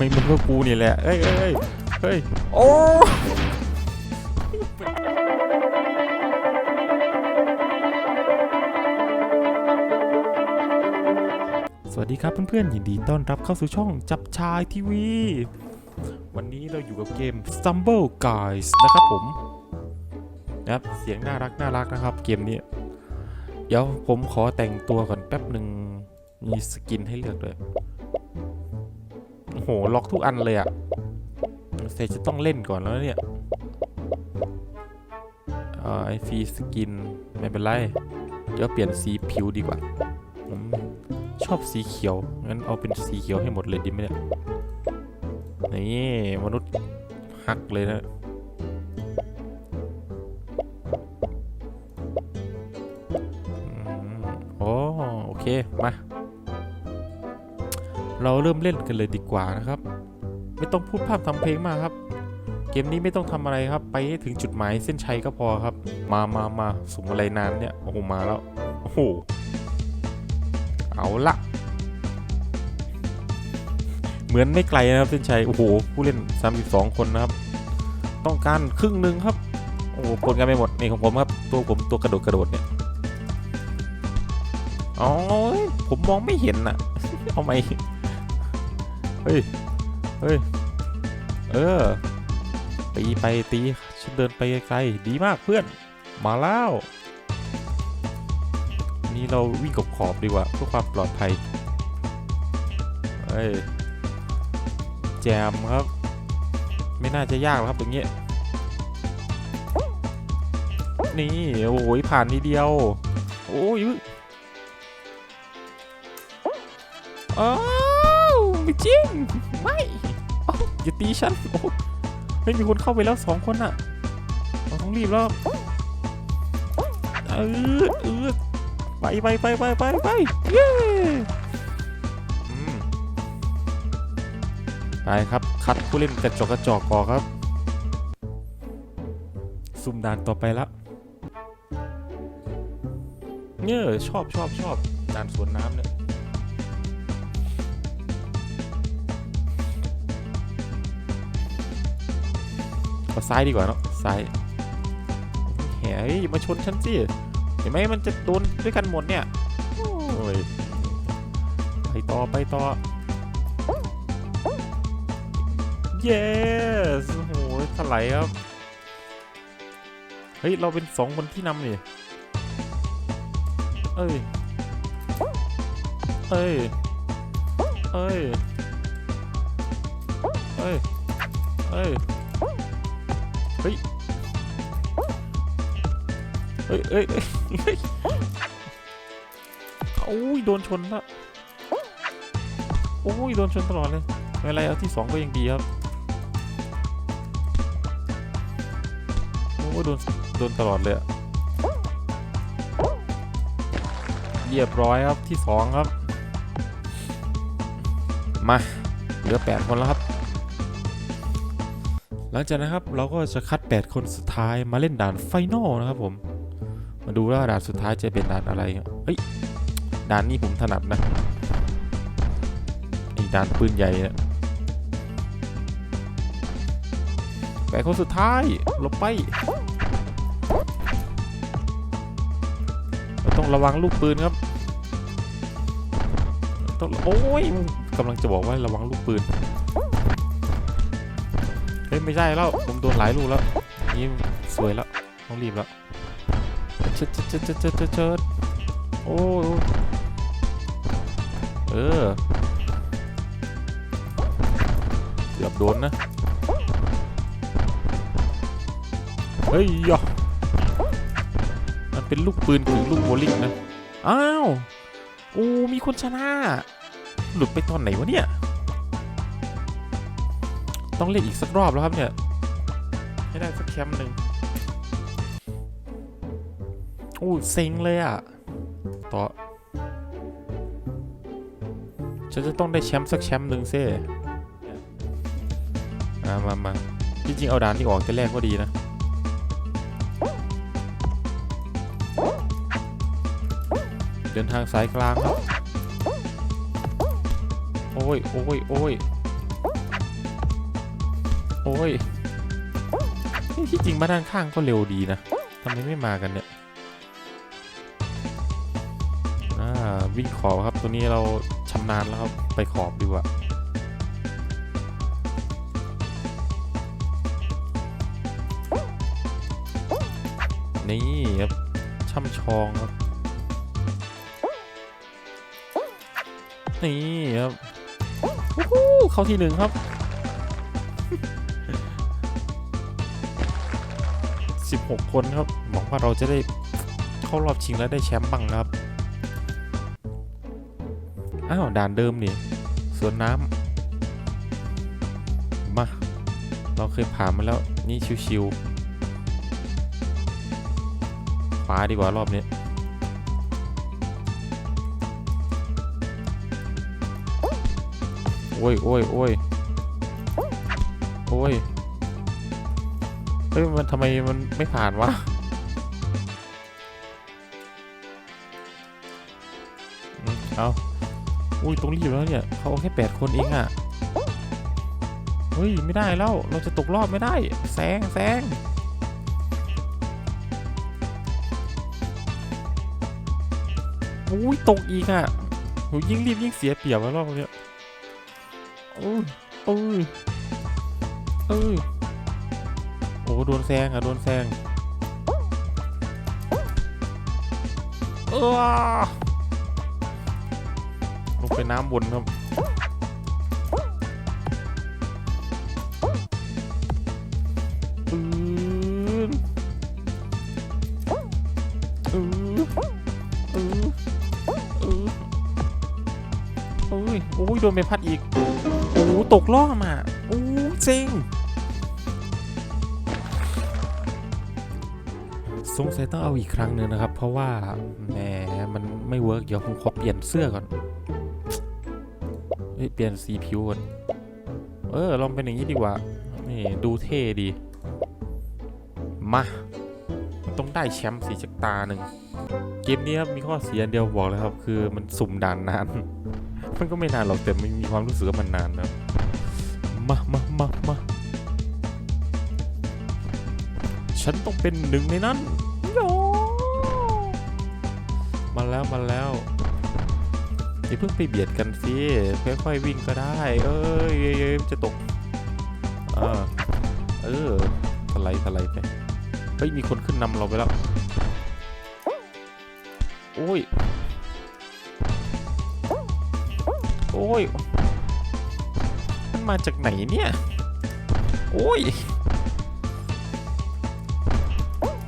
ไม่มึงก็กูนี่แหละเอ้ยเอ้ยเฮ้ยโอ้สวัสดีครับเพื่อนๆยินดีต้อนรับเข้าสู่ช่องจับชายทีวี วันนี้เราอยู่กับเกม Stumble Guys นะครับผมนะครับเสียงน่ารักน่ารักนะครับ เกมนี้ เดี๋ยวผมขอแต่งตัวก่อนแป๊บหนึ่งมีสกินให้เลือกด้วย ล็อกทุกอันเลยอะเซจะต้องเล่นก่อนแล้วเนี่ยไอฟีสกิน ไม่เป็นไร เดี๋ยวเปลี่ยนสีผิวดีกว่า ผมชอบสีเขียว งั้นเอาเป็นสีเขียวให้หมดเลยดีไหมเนี่ย นี่ มนุษย์ฮักเลยนะอโอเค มา เราเริ่มเล่นกันเลยดีกว่านะครับ ไม่ต้องพูดภาพทำเพลงมากครับ เกมนี้ไม่ต้องทำอะไรครับ ไปให้ถึงจุดหมายเส้นชัยก็พอครับ มามามาสมอะไรนานเนี่ย โอ้โห มาแล้ว โอ้โห เอาละเหมือนไม่ไกลนะครับเส้นชัย โอ้โห ผู้เล่น 32 คนนะครับ ต้องการครึ่งหนึ่งครับ โอ้โหผลกันไม่หมด นี่ของผมครับ ตัวผมตัวกระโดดกระโดดเนี่ยอ๋อผมมองไม่เห็นน่ะเอาไหม เฮ้ย เฮ้ย เออ ตีไปตีฉันเดินไปไกลดีมากเพื่อน มาแล้ว นี่เราวิ่งกับขอบดีกว่าเพื่อความปลอดภัย เฮ้ย แจมครับ ไม่น่าจะยากหรอกครับอย่างเงี้ย นี่ โอ้ยผ่านนิดเดียว โอ้ยอ้า จริง ไม่อย่าตีฉันโอ้ไม่มีคนเข้าไปแล้วสองคนอะเราต้องรีบแล้วเออเออไปไปไปไปไปไปเย้ไปครับคัดผู้เล่นกระจกกระจอกก่อครับซุ่มด่านต่อไปละเนี่ยชอบชอบชอบด่านสวนน้ำเนี่ย เอาซ้ายดีกว่าเนาะซ้ายเฮ้ยอย่ามาชนฉันสิเห็นไหมมันจะโดนด้วยกันหมดเนี่ยโอ้ยไปต่อไปต่อ yes โอ้โหถลายครับ เฮ้ย เราเป็นสองคนที่นำนี่ เอ้ย เอ้ย เอ้ย เอ้ย เอ้ย เฮ้ยเฮ้ย เฮ้ยเฮ้ยเฮ้ยโอ้ยโดนชนละโอ้ยโดนชนตลอดเลยไม่เป็นไรเอาที่สองก็ยังดีครับโอ้ยโดนโดนตลอดเลยเรียบร้อยครับที่สองครับ มาเหลือแปดคนแล้วครับ หลังจากนะครับเราก็จะคัด 8 คนสุดท้ายมาเล่นด่านไฟนอลนะครับผม มาดูว่าด่านสุดท้ายจะเป็นด่านอะไรเฮ้ยด่านนี้ผมถนัดนะไอ้ด่านปืนใหญ่นี่ยแปดคนสุดท้ายลบไปเราต้องระวังลูกปืนครับต้องโอ้ยกำลังจะบอกว่าระวังลูกปืน เฮ้ยไม่ใช่แล้วผมโดนหลายลูกแล้วนี่สวยแล้วต้องรีบแล้วเชิดเชิดเชิดเชิดเชิดโอ้เออเกือบโดนนะเฮ้ยยะมันเป็นลูกปืนคือลูกโบลิ่งนะ อ้าว โอ้ มีคนชนะ หลุดไปตอนไหนวะเนี่ย ต้องเล่นอีกสักรอบแล้วครับเนี่ยให้ได้สักแคมป์หนึ่งโอ้เซ็งเลยอะ ต่อฉันจะต้องได้แชมป์สักแชมป์หนึ่งเซ่มามามาจริงๆเอาด่านนี้ออกแต่แรกก็ดีนะเดินทางสายกลางครับ โอ้ย โอ้ย โอ้ย อ้ยที่จริงมาด้านข้างก็เร็วดีนะทำไมไม่มากันเนี่ยวิ่งขอบครับ ตัวนี้เราชำนาญแล้วครับ ไปขอบดีกว่านี่ครับช่ำชองครับ นี่ครับเข้าที่หนึ่งครับ 6 คนครับหวังว่าเราจะได้เข้ารอบชิงแล้วได้แชมป์บ้างนะครับ อ้าวด่านเดิมนี่สวนน้ำมาเราเคยผ่านมาแล้วนี่ชิวๆฟ้าดีกว่ารอบนี้โอ้ยโอ้ยโอ้ยโอ้ย เฮ้ยมันทำไมมันไม่ผ่านวะอืมเอาอุ้ยตรงรีบแล้วเนี่ยเขาเอาแค่แปดคนเองอะเฮ้ยไม่ได้แล้วเราจะตกรอบไม่ได้แซงแซงอุ้ยตกอีกอะโหยิ่งรีบยิ่งเสียเปรียบแล้วรอบเนี้ยโอ้ยโอ้ยเอ้ยโอ้ โดนแซงอะโดนแซงเออลงไปน้ำบนครับปืนเออเออเออโอ้ยโอ้ยโดนใบพัดอีก โอ้ตกล่อบอะโอ้เซ็ง สงสัยต้องเอาอีกครั้งหนึ่งนะครับ เพราะว่าแหมมันไม่เวิร์กเดี๋ยวผมขอเปลี่ยนเสื้อก่อนเปลี่ยนสีผิวก่อนเออลองเป็นอย่างนี้ดีกว่า นี่ดูเท่ดี มาต้องได้แชมป์สีจักตาหนึ่งเกมนี้ครับมีข้อเสียอันเดียวบอกเลยครับ คือมันสุ่มด่านนาน มันก็ไม่นานหรอกแต่ไมันมีความรู้สึกว่ามันนานนะครับมามามามาฉันต้องเป็นหนึ่งในนั้น แล้วมาแล้วอย่าเพิ่งไปเบียดกันสิค่อยๆวิ่งก็ได้ เอ้ยเอ้ยจะตกเออเออสไลด์สไลด์ไปเฮ้ยมีคนขึ้นนำเราไปแล้วโอ้ยโอ้ยมันมาจากไหนเนี่ยโอ้ย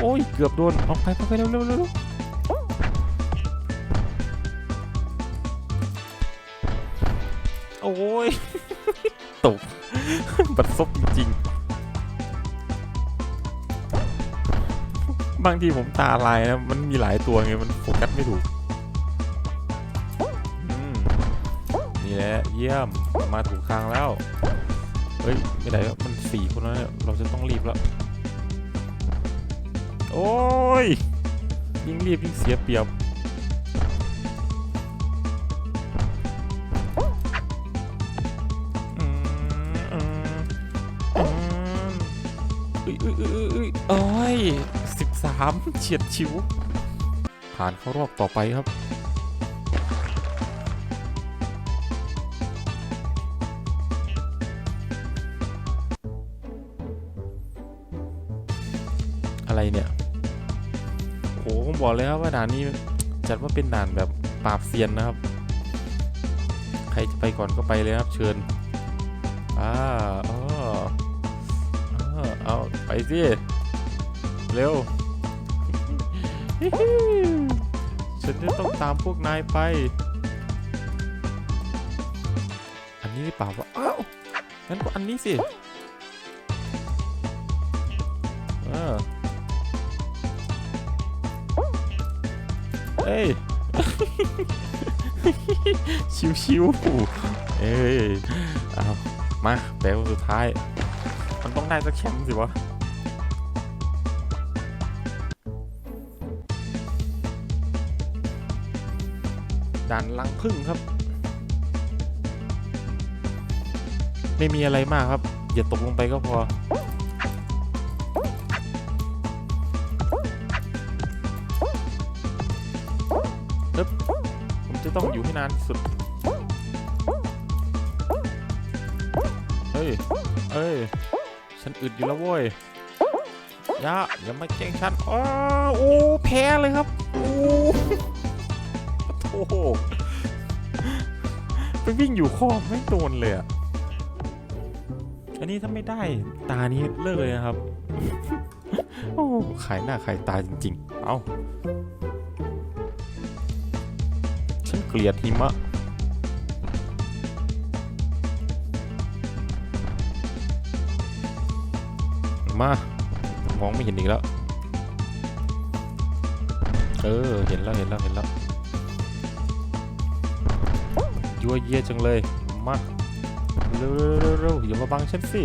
โอ้ยเกือบโดนเอาไปไปไปเร็วเร็วเร็ว โอ้ยตกบัดซบจริงๆบางทีผมตาลายนะ มันมีหลายตัวไง มันโฟกัสไม่ถูกนี่แหละ เยี่ยม มาถูกทางแล้ว เฮ้ย ไม่ได้แล้วมันสี่คนแล้วเนี่ยเราจะต้องรีบแล้ว โอ้ย ยิ่งรีบยิ่งเสียเปรียบ โอ้ยสิบสามเฉียดชิว ผ่านเข้ารอบต่อไปครับอะไรเนี่ยโหผมบอกเลยครับว่าด่านนี้จัดว่าเป็นด่านแบบปราบเซียนนะครับ ใครจะไปก่อนก็ไปเลยครับเชิญ อ่า สิ เร็ว ฉันจะต้องตามพวกนายไป อันนี้หรือเปล่าวะอ้าวงั้นก็อันนี้สิ เออเอ้ย ชิวๆเอ้ย เอามาแปลว่าสุดท้าย มันต้องได้สักแชมป์สิวะ ด่านลังพึ่งครับ ไม่มีอะไรมากครับ อย่าตกลงไปก็พอปึ๊บผมจะต้องอยู่ให้นานสุด เฮ้ยเอ้ย ฉันอึดอยู่แล้วเว้ยอย่าอย่ามาแกล้งฉันอ้าวโอ้ แพ้เลยครับ โอ้ โอ้โหไปวิ่งอยู่คอบไม่โดนเลยอะอันนี้ถ้าไม่ได้ตานี้เลิกเลยนะครับ โอ้ขายหน้าขายตาจริง ๆ เอาฉันเกลียดหิมะมามองไม่เห็นอีกแล้ว เออ เห็นแล้ว เห็นแล้ว เห็นแล้ว ยั่วเยี่ยจังเลย มาเร็วเร็วเร็วอย่ามาบังฉันสิ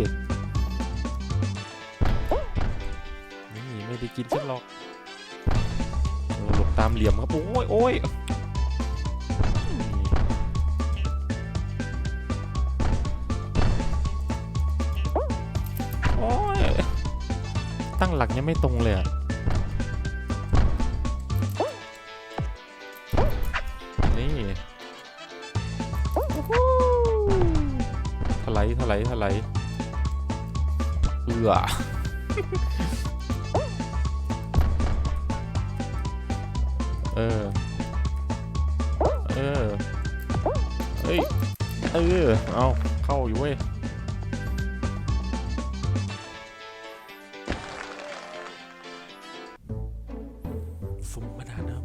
นี่ไม่ได้กินฉันหรอกหลบตามเหลี่ยมครับ โอ้ยโอ้ยโอ้ยตั้งหลักยังไม่ตรงเลยอะ ลายถลายถลายเอือเออ เออ เฮ้ย เออ เอาเข้าอยู่เว้ยสุ่มมานานนะครับ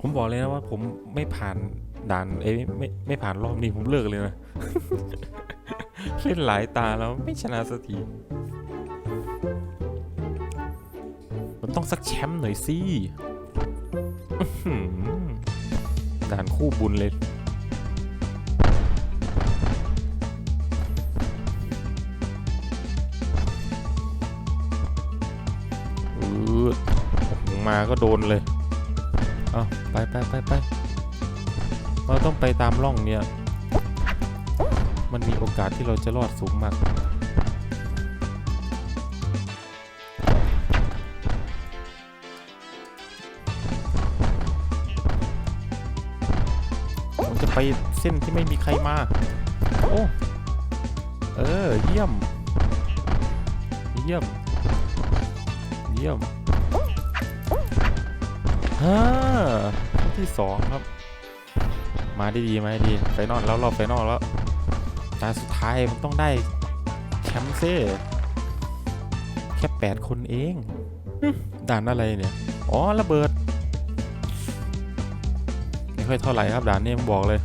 ผมบอกเลยนะว่าผมไม่ผ่านด่าน เอ้ยไม่ไม่ผ่านรอบนี้ผมเลิกเลยนะ เล่นหลายตาแล้วไม่ชนะสักที มันต้องสักแชมป์หน่อยสิด่านคู่บุญเลยมาก็โดนเลย เอาไปไปไปไปเราต้องไปตามร่องเนี่ย มันมีโอกาสที่เราจะรอดสูงมาก ผมจะไปเส้นที่ไม่มีใครมา โอ้ เออ เยี่ยม เยี่ยม เยี่ยมฮ่าที่สองครับ มาได้ดีมาได้ดี ไฟนอลแล้วรอบไฟนอลแล้ว ตาสุดท้ายมันต้องได้แชมป์เซ่แค่8คนเองด่านอะไรเนี่ย อ๋อ ระเบิด ไม่ค่อยเท่าไหร่ครับ ด่านนี้ผมบอกเลย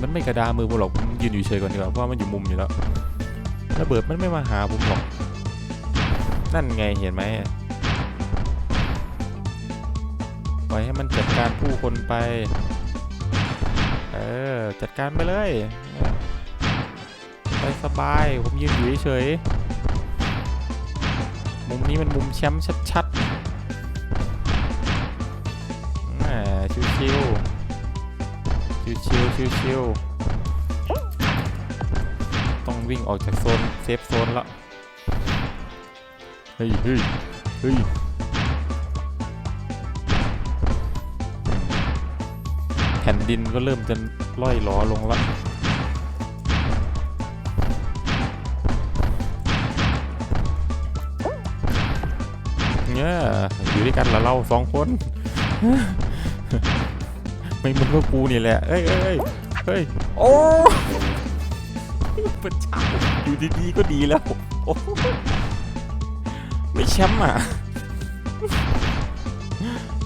มันไม่กระดามือผมหรอกผมยืนอยู่เฉยก่อนดีกว่าเพราะว่ามันอยู่มุมอยู่แล้ว ระเบิดมันไม่มาหาผมหรอก นั่นไงเห็นไหม ปล่อยให้มันจัดการผู้คนไป เออ จัดการไปเลย ไปสบาย ผมยืนอยู่เฉย มุมนี้มันมุมแชมป์ชัดๆแหมชิวๆ ชิวๆ ชิวๆ ต้องวิ่งออกจากโซน เซฟโซนละ เฮ้ยเฮ้ยเฮ้ย ผ่นดินก็เริ่มจะล่อยหลอลงละเนี่ยอยู่ด้วยกันละเราสองคน ไม่มึงก็กูนี่แหละ เอ้ยเอ้ยเฮ้ย โอ้เป็นเจ้าอยู่ดีๆก็ดีแล้ว ไม่แชมป์อะ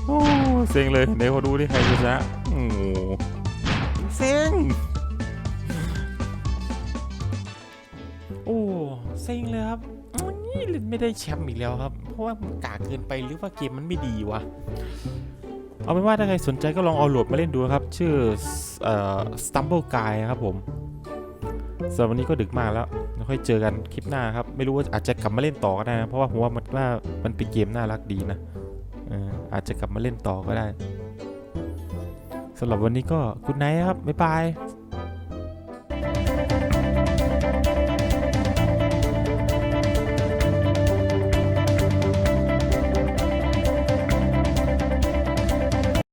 โอ้เซ็งเลยเดี๋ยวขอดูที่ใครจะชนะโอ้เซ็งโอ้เซ็งเลยครับอุ๊ยเล่ไม่ได้แชมป์อีกแล้วครับ เพราะว่ามันกากเกินไปหรือว่าเกมมันไม่ดีวะเอาเป็นว่าถ้าใครสนใจก็ลองเอาโหลดมาเล่นดูครับ ชื่อเอ่อ Stumble Guy ครับผมสำหรับวันนี้ก็ดึกมากแล้วแล้วค่อยเจอกันคลิปหน้าครับ ไม่รู้ว่าอาจจะกลับมาเล่นต่อก็ได้นะ เพราะว่าผมว่ามันว่ามันเป็นเกมน่ารักดีนะ อาจจะกลับมาเล่นต่อก็ได้สำหรับวันนี้ก็กุดไนท์ครับ บ๊ายบาย